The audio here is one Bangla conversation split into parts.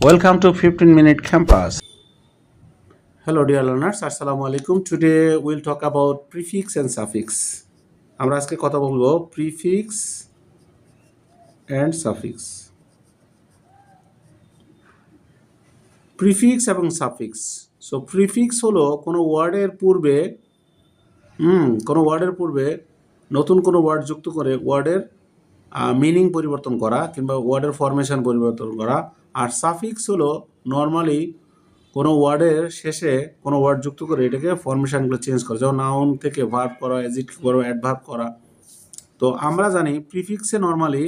Welcome to 15 Minute Campus. Hello dear learners, Assalamu alaikum. Today we'll talk about prefix and suffix. আমরা আজকে কথা বলব prefix অ্যান্ড সাফিক্স প্রিফিক্স এবং সাফিক্স সো প্রিফিক্স হলো কোনো ওয়ার্ডের পূর্বে হুম কোনো ওয়ার্ডের পূর্বে নতুন কোনো ওয়ার্ড যুক্ত করে ওয়ার্ডের মিনিং পরিবর্তন করা কিংবা ওয়ার্ডের ফরমেশন পরিবর্তন করা আর সাফিক্স হলো নর্মালি কোনো ওয়ার্ডের শেষে কোনো ওয়ার্ড যুক্ত করে এটাকে ফরমেশনগুলো চেঞ্জ করা। যেমন নাউন থেকে ভার্ব করা এজিট করা অ্যাডভার্ব করা। তো আমরা জানি প্রিফিক্সে নর্মালি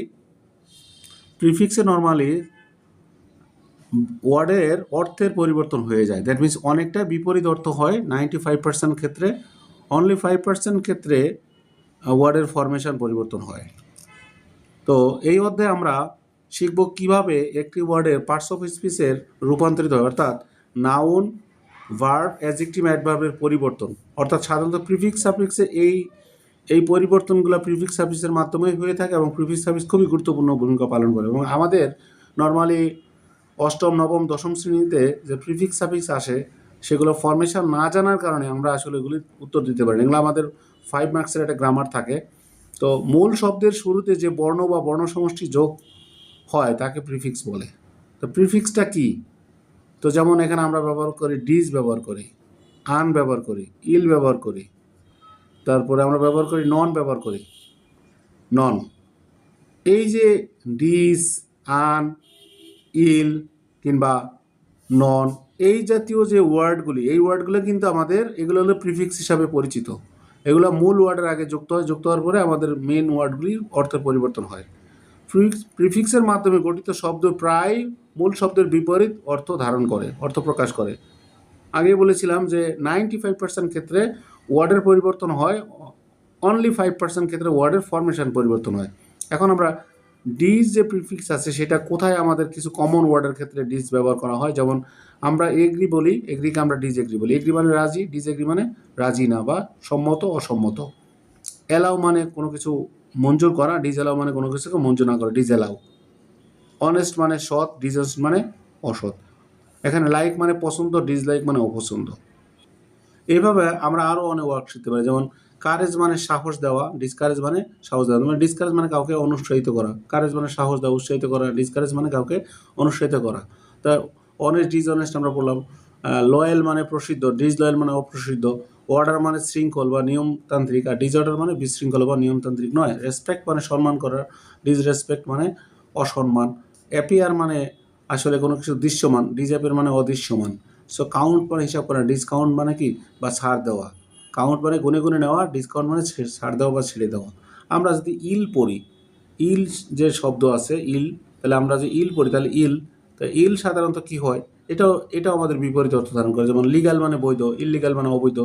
প্রিফিক্সে নর্মালি ওয়ার্ডের অর্থের পরিবর্তন হয়ে যায়। দ্যাট মিনস অনেকটা বিপরীত অর্থ হয় নাইনটি ফাইভ পার্সেন্ট ক্ষেত্রে। অনলি ফাইভ পার্সেন্ট ক্ষেত্রে ওয়ার্ডের ফরমেশন পরিবর্তন হয়। তো এই অধ্যায়ে আমরা শিখব কীভাবে একটি ওয়ার্ডের পার্টস অফ স্পিচের রূপান্তরিত হয়, অর্থাৎ নাউন ভার্ব অ্যাজেক্টিভ অ্যাডভার্বের পরিবর্তন। অর্থাৎ সাধারণত প্রিফিক্স সাফিক্সে এই এই পরিবর্তনগুলো প্রিফিক্স সার্ভিসের মাধ্যমে হয়ে থাকে এবং প্রিফিক্স সার্ভিস খুবই গুরুত্বপূর্ণ ভূমিকা পালন করে এবং আমাদের নর্মালি অষ্টম, নবম, দশম শ্রেণীতে যে প্রিফিক্স সাফিক্স আসে, সেগুলো ফরমেশন না জানার কারণে আমরা আসলে এগুলির উত্তর দিতে পারি এগুলো আমাদের ফাইভ মার্কসের একটা গ্রামার থাকে। তো মূল শব্দের শুরুতে যে বর্ণ বা বর্ণ সমষ্টি যোগ হয়, তাকে প্রিফিক্স বলে। তো প্রিফিক্সটা কি? তো যেমন এখানে আমরা ব্যবহার করি ডিজ ব্যবহার করি আন ব্যবহার করি ইল ব্যবহার করি। তারপরে আমরা ব্যবহার করি নন ব্যবহার করি। নন এই যে ডিস আন ইল কিংবা নন এই জাতীয় যে ওয়ার্ডগুলি, এই ওয়ার্ডগুলো কিন্তু আমাদের, এগুলো হলো প্রিফিক্স হিসাবে পরিচিত। এগুলো মূল ওয়ার্ডের আগে যুক্ত হয়, যুক্ত হওয়ার পরে আমাদের মেন ওয়ার্ডগুলির অর্থের পরিবর্তন হয়। প্রিফিক্সের মাধ্যমে গঠিত শব্দ প্রায় মূল শব্দের বিপরীত অর্থ ধারণ করে, অর্থ প্রকাশ করে। আগে বলেছিলাম যে নাইনটি ফাইভ পার্সেন্ট ক্ষেত্রে ওয়ার্ডের পরিবর্তন হয় অনলি ফাইভ পার্সেন্ট ক্ষেত্রে ওয়ার্ডের ফরমেশন পরিবর্তন হয়। এখন আমরা ডিজ যে প্রিফিক্স আছে, সেটা কোথায় আমাদের কিছু কমন ওয়ার্ডের ক্ষেত্রে ডিজ ব্যবহার করা হয়? যেমন আমরা এগ্রি বলি এগ্রিকে আমরা ডিজ এগ্রি বলি। এগ্রি মানে রাজি ডিজ এগ্রি মানে রাজি না বা সম্মত, অসম্মত। অ্যালাউ মানে কোনো কিছু মঞ্জুর করা ডিজ অ্যালাউ মানে কোনো কিছুকে মঞ্জুর না করা ডিজ অ্যালাউ অনেস্ট মানে সৎ ডিজনেস্ট মানে অসৎ। এখানে লাইক মানে পছন্দ ডিসলাইক মানে অপছন্দ। এইভাবে আমরা আরও অনেক ওয়ার্ক শিখতে পারি, যেমন কারেজ মানে সাহস দেওয়া ডিসকারেজ মানে সাহস দেওয়া। মানে ডিসকারেজ মানে কাউকে অনুৎসাহিত করা কারেজ মানে সাহস দেওয়া, উৎসাহিত করা ডিসকারেজ মানে কাউকে অনুৎসাহিত করা। তা অনেস্ট ডিসঅনেস্ট আমরা বললাম লয়াল মানে প্রসিদ্ধ ডিসলয়াল মানে অপ্রসিদ্ধ। অর্ডার মানে শৃঙ্খল বা নিয়মতান্ত্রিক, আর ডিসঅর্ডার মানে বিশৃঙ্খল বা নিয়মতান্ত্রিক নয়। রেসপেক্ট মানে সম্মান করা ডিসরেসপেক্ট মানে অসম্মান। অ্যাপিয়ার মানে আসলে কোনো কিছু দৃশ্যমান ডিজঅ্যাপের মানে অদৃশ্যমান। সো কাউন্ট মানে হিসাব করা ডিসকাউন্ট মানে কি? বা ছাড় দেওয়া। কাউন্ট মানে গুনে গুনে নেওয়া ডিসকাউন্ট মানে ছাড় দেওয়া বা ছেড়ে দেওয়া। আমরা যদি ইল পড়ি ইল যে শব্দ আছে ইল তাহলে আমরা যে ইল পড়ি, তাহলে ইল তো ইল সাধারণত কি হয়? এটাও এটাও আমাদের বিপরীত অর্থ ধারণ করে। যেমন লিগাল মানে বৈধ ইললিগাল মানে অবৈধ।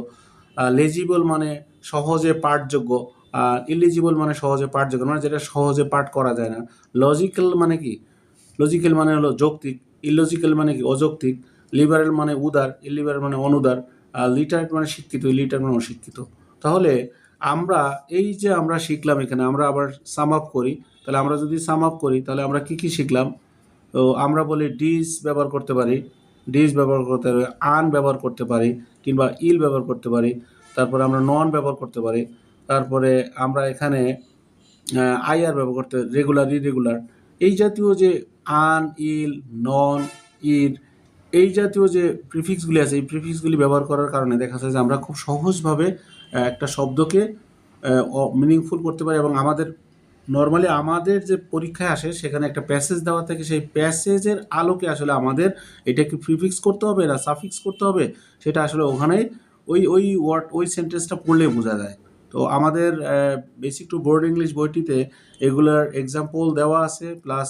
লেজিবল মানে সহজে পাঠযোগ্য ইলিজিবল মানে সহজে পাঠযোগ্য মানে যেটা সহজে পাঠ করা যায় না। লজিক্যাল মানে কি? লজিক্যাল মানে হলো যৌক্তিক ইলজিক্যাল মানে কি? অযৌক্তিক লিবারেল মানে উদার ইলিবারেল মানে অনুদার লিটারেট মানে শিক্ষিত ইলিটার মানে অশিক্ষিত। তাহলে আমরা, এই যে আমরা শিখলাম এখানে, আমরা আবার সাম আপ করি, তাহলে আমরা যদি সাম আপ করি, তাহলে আমরা কি কি শিখলাম? তো আমরা বলি ডিস ব্যবহার করতে পারি ডিস ব্যবহার করতে পারি আন ব্যবহার করতে পারি কিংবা ইল ব্যবহার করতে পারি, তারপরে আমরা নন ব্যবহার করতে পারি, তারপরে আমরা এখানে আইআর ব্যবহার করতে, রেগুলার, ইরেগুলার, এই জাতীয় যে আন, ইল, নন, ইর, এই জাতীয় যে প্রিফিক্সগুলি আছে, এই প্রিফিক্সগুলি ব্যবহার করার কারণে দেখা যায় যে আমরা খুব সহজভাবে একটা শব্দকে মিনিংফুল করতে পারি এবং আমাদের নর্মালি আমাদের যে পরীক্ষায় আসে, সেখানে একটা প্যাসেজ দেওয়া থাকে। সেই প্যাসেজের আলোকে আসলে আমাদের এটা কি প্রিফিক্স করতে হবে না সাফিক্স করতে হবে। সেটা আসলে ওখানেই ওই ওই ওয়ার্ড ওই সেন্টেন্সটা পড়লে বোঝা যায়। তো আমাদের বেসিক টু বোর্ড ইংলিশ বইটিতে এগুলার এক্সাম্পল দেওয়া আছে প্লাস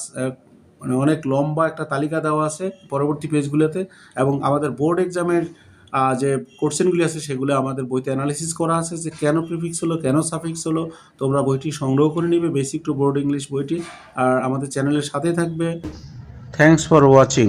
মানে অনেক লম্বা একটা তালিকা দেওয়া আছে পরবর্তী পেজগুলোতে এবং আমাদের বোর্ড এক্সামের যে কোশ্চেনগুলি আছে সেগুলো আমাদের বইতে অ্যানালিসিস করা আছে যে কেন প্রিফিক্স হলো, কেন সাফিক্স হলো, তোমরা বইটি সংগ্রহ করে নিবে বেসিক টু বোর্ড ইংলিশ বইটি, আর আমাদের চ্যানেলের সাথে থাকবে। Thanks for watching